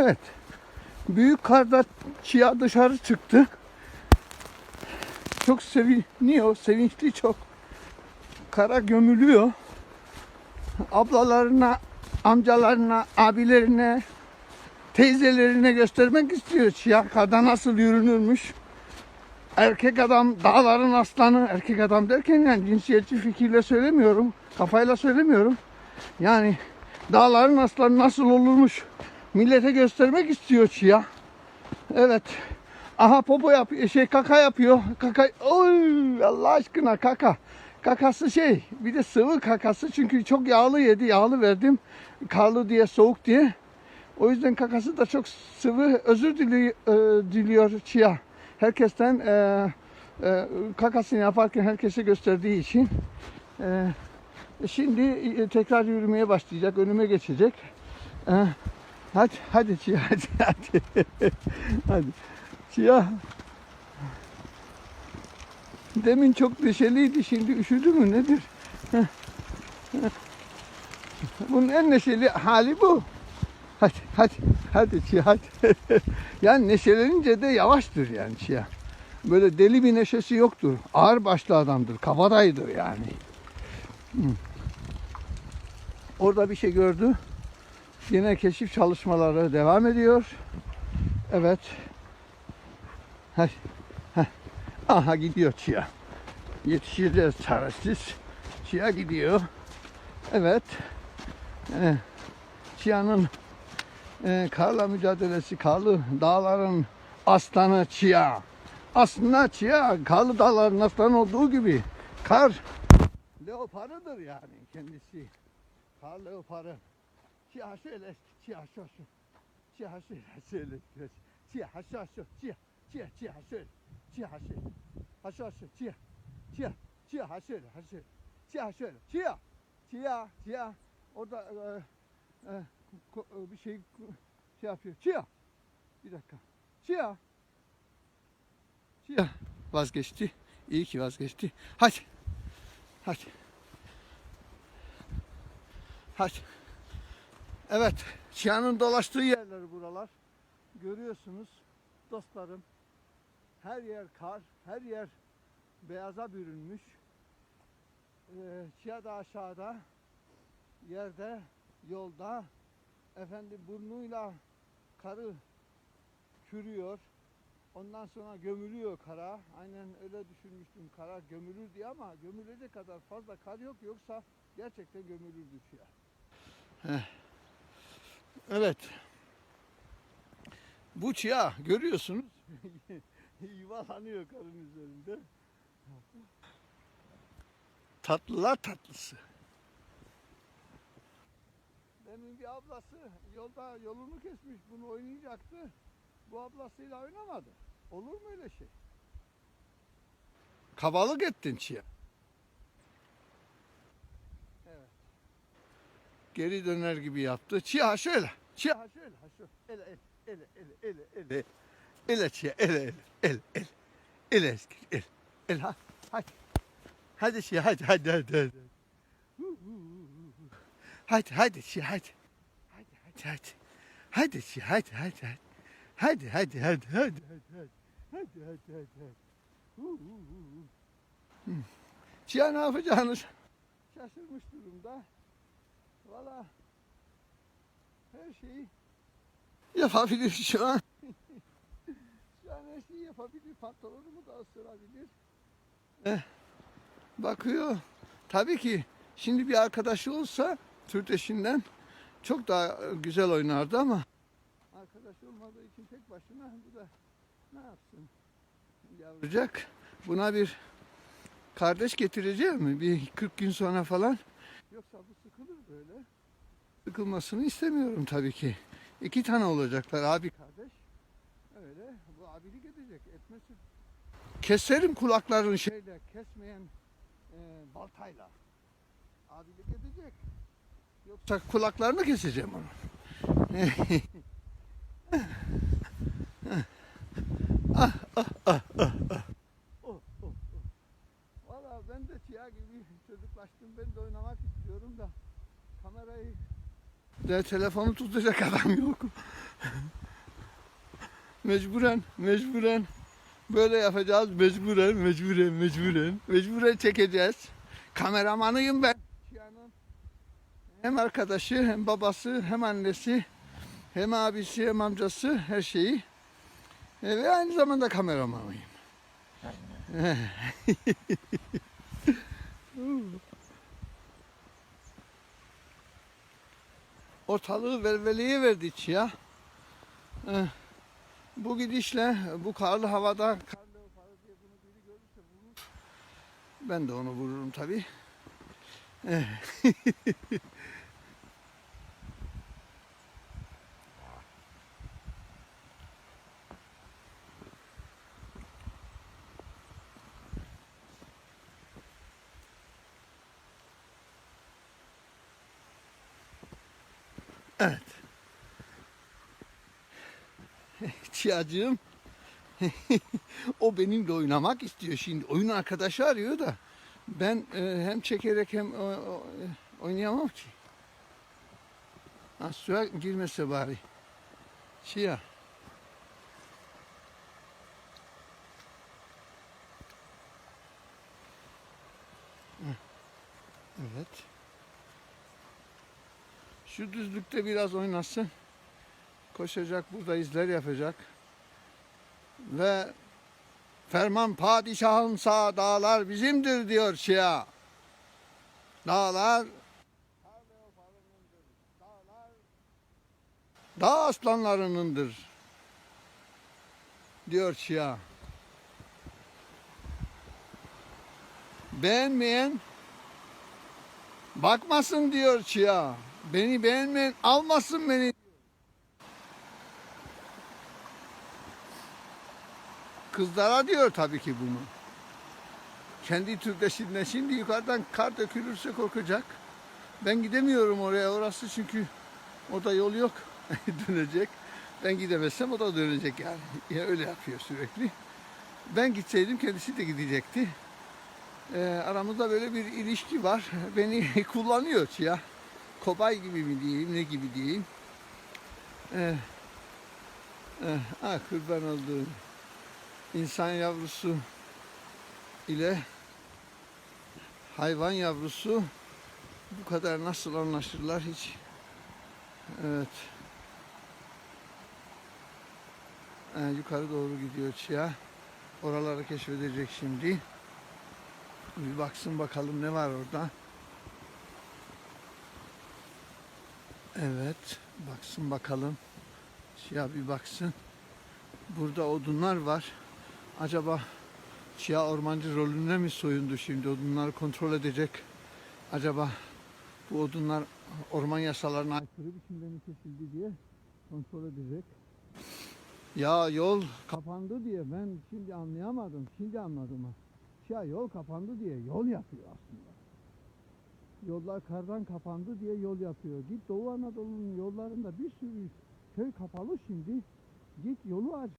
Evet. Büyük karda çiğa dışarı çıktı. Çok seviniyor, sevinçli çok. Kara gömülüyor. Ablalarına, amcalarına, abilerine, teyzelerine göstermek istiyor çiğa karda nasıl yürünürmüş. Erkek adam dağların aslanı, erkek adam derken yani cinsiyetçi fikirle söylemiyorum, kafayla söylemiyorum. Yani dağların aslanı nasıl olurmuş millete göstermek istiyor çiğa. Evet. Aha popo yapıyor, şey kaka yapıyor. Kaka, oy Allah aşkına kaka. Kakası şey, bir de sıvı kakası çünkü çok yağlı yedi, yağlı verdim. Karlı diye, soğuk diye. O yüzden kakası da çok sıvı. Özür dili, e, diliyor çiğa. Herkesten e, e, kakasını yaparken herkese gösterdiği için. E, şimdi e, tekrar yürümeye başlayacak, önüme geçecek. E, hadi, hadi çiğa, hadi, hadi. hadi. Çiğa. Demin çok neşeliydi, şimdi üşüdü mü nedir? Bunun en neşeli hali bu. Hadi, hadi, hadi Çiğa, hadi. yani neşelenince de yavaştır yani Çiğa. Böyle deli bir neşesi yoktur. Ağır başlı adamdır, kabadayıdır yani. Orada bir şey gördü. Yine keşif çalışmaları devam ediyor. Evet. Hadi. Heh. Aha gidiyor Çiğa. Yetişeceğiz çaresiz. Çiğa gidiyor. Evet. Ee, Çiğa'nın e, karla mücadelesi, karlı dağların aslanı Çiğa. Aslında Çiğa, karlı dağların aslanı olduğu gibi kar leoparıdır yani kendisi. Kar leoparı. Çiğa şöyle, Çiğa şu şu. Çiğa şöyle, şöyle. Çiğa şu şu, Çiğa, Çiğa, Çiğa şöyle. Çiğa şöyle. Ha şu şu, Çiğa, Çiğa, Çiğa ha şöyle, ha şöyle. Çiğa şöyle, Çiğa, Çiğa, Çiğa. Orada e, e, ko- e, bir şey şey yapıyor. Çiğa. Bir dakika. Çiğa. Çiğa. Vazgeçti. İyi ki vazgeçti. Hadi. Hadi. Hadi. Evet. Çiğa'nın dolaştığı yerler buralar. Görüyorsunuz dostlarım. Her yer kar, her yer beyaza bürünmüş. Ee, da aşağıda yerde, yolda efendim burnuyla karı kürüyor. Ondan sonra gömülüyor kara. Aynen öyle düşünmüştüm kara gömülür diye ama gömülecek kadar fazla kar yok. Yoksa gerçekten gömülürdü Çiğa. Evet. Bu çiğa görüyorsunuz. Yuvalanıyor karın üzerinde. Tatlılar tatlısı. Demin bir ablası yolda yolunu kesmiş bunu oynayacaktı. Bu ablasıyla oynamadı. Olur mu öyle şey? Kabalık ettin çiğ. Geri döner gibi yaptı. Çiğ ha şöyle. Çiğ ha şöyle. Ele ele ele ele ele ele. Ele çiğ ele ele ele ele. Ele eski ele. Ele ha. Hadi. Hadi çiğ hadi hadi hadi hadi. Hadi hadi çiğ hadi. Hadi hadi hadi. Hadi çiğ hadi hadi hadi. Hadi hadi hadi hadi hadi hadi. Hadi hadi hadi. Çiğ ne yapacağını şaşırmış durumda. Valla her şeyi yapabilir şu an. şu an her şeyi yapabilir. Pantolonumu da ısırabilir. Eh, bakıyor. Tabii ki şimdi bir arkadaşı olsa Türteş'inden çok daha güzel oynardı ama arkadaş olmadığı için tek başına bu da ne yapsın yavrucak. Buna bir kardeş getireceğim mi? Bir 40 gün sonra falan. Yoksa bu sıkılır böyle. Sıkılmasını istemiyorum tabii ki. İki tane olacaklar abi kardeş. Öyle bu abilik edecek etmesin. Keserim kulaklarını şeyle kesmeyen e, baltayla. Abilik edecek. Yoksa kulaklarını keseceğim onu. ah, ah, ah, ah, ah. Oh, oh, oh. Valla ben de Tia gibi çocuklaştım. Ben de oynamak istiyorum da kamerayı de telefonu tutacak adam yok. mecburen, mecburen böyle yapacağız. Mecburen, mecburen, mecburen. Mecburen çekeceğiz. Kameramanıyım ben. Hem arkadaşı, hem babası, hem annesi, hem abisi, hem amcası her şeyi. E, Ve aynı zamanda kameramanıyım. Ortalığı velveleye verdi Çiğa. Eh, Bu gidişle, bu karlı havada kar leoparı bunu biri görürse vurur. Ben de onu vururum tabii. Evet. Çiğacığım o benimle oynamak istiyor şimdi. Oyun arkadaşı arıyor da ben e, hem çekerek hem o- o- e, oynayamam ki. Ha, suya girmese bari. Çiğa. Evet. Şu düzlükte biraz oynasın. Koşacak, burada izler yapacak. Ve ferman padişahımsa dağlar bizimdir diyor Şia. Dağlar dağ aslanlarınındır diyor Şia. Beğenmeyen bakmasın diyor Şia. Beni beğenmeyen almasın beni. Kızlara diyor tabii ki bunu. Kendi türdeşine şimdi yukarıdan kar dökülürse korkacak. Ben gidemiyorum oraya orası çünkü orada yol yok dönecek. Ben gidemezsem o da dönecek yani. Ya öyle yapıyor sürekli. Ben gitseydim kendisi de gidecekti. Ee, aramızda böyle bir ilişki var. Beni kullanıyor ya. Kobay gibi mi diyeyim, ne gibi diyeyim. Ee, eh, ah kurban olduğum insan yavrusu ile hayvan yavrusu bu kadar nasıl anlaşırlar hiç. Evet. Ee, yukarı doğru gidiyor Çiğa. Oraları keşfedecek şimdi. Bir baksın bakalım ne var orada. Evet. Baksın bakalım. Çiğa bir baksın. Burada odunlar var. Acaba Çiğa ormancı rolüne mi soyundu şimdi? Odunları kontrol edecek. Acaba bu odunlar orman yasalarına aykırı biçimde mi kesildi diye kontrol edecek. Ya yol kapandı diye ben şimdi anlayamadım. Şimdi anladım. Ya yol kapandı diye yol yapıyor aslında. Yollar kardan kapandı diye yol yapıyor. Git Doğu Anadolu'nun yollarında bir sürü köy kapalı şimdi. Git yolu aç.